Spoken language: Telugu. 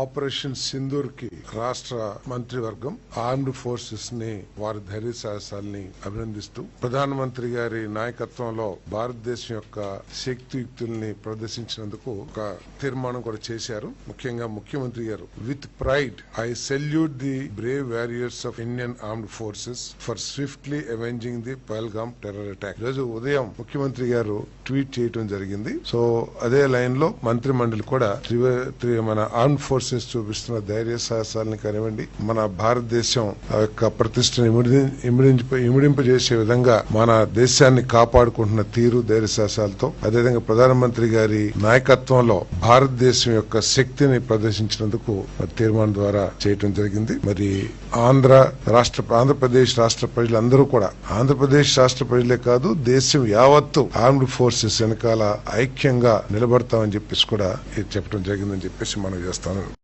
ఆపరేషన్ సింధూర్కి రాష్ట్ర మంత్రివర్గం ఆర్మ్డ్ ఫోర్సెస్ని వారి ధైర్య సాహసాల్ని అభినందిస్తూ ప్రధానమంత్రి గారి నాయకత్వంలో భారతదేశం యొక్క శక్తియుక్తుల్ని ప్రదర్శించినందుకు ఒక తీర్మానం కూడా చేశారు. ముఖ్యంగా ముఖ్యమంత్రి గారు with pride I salute the brave warriors of Indian armed forces for swiftly avenging the Pahalgam terror attack. రోజు ఉదయం ముఖ్యమంత్రి గారు ట్వీట్ చేయడం జరిగింది. సో అదే లైన్లో మంత్రి మండలి కూడా మన త్రి- మన ఫోర్సెస్ చూపిస్తున్న ధైర్య సాహసాలని కానివ్వండి మన భారతదేశం ఆ యొక్క ప్రతిష్టను ఇమిడింపజేసే విధంగా మన దేశాన్ని కాపాడుకుంటున్న తీరు ధైర్య సాహసాలతో అదేవిధంగా ప్రధానమంత్రి గారి నాయకత్వంలో భారతదేశం యొక్క శక్తిని ప్రదర్శించినందుకు తీర్మానం ద్వారా చేయటం జరిగింది. మరి ఆంధ్ర రాష్ట్ర ఆంధ్రప్రదేశ్ రాష్ట్ర ప్రజలందరూ కూడా ఆంధ్రప్రదేశ్ రాష్ట్ర ప్రజలే కాదు దేశం యావత్తు ఆర్మ్డ్ ఫోర్సెస్ వెనకాల ఐక్యంగా నిలబడతామని చెప్పేసి కూడా ఇది చెప్పడం జరిగిందని చెప్పేసి మనం చేస్తాను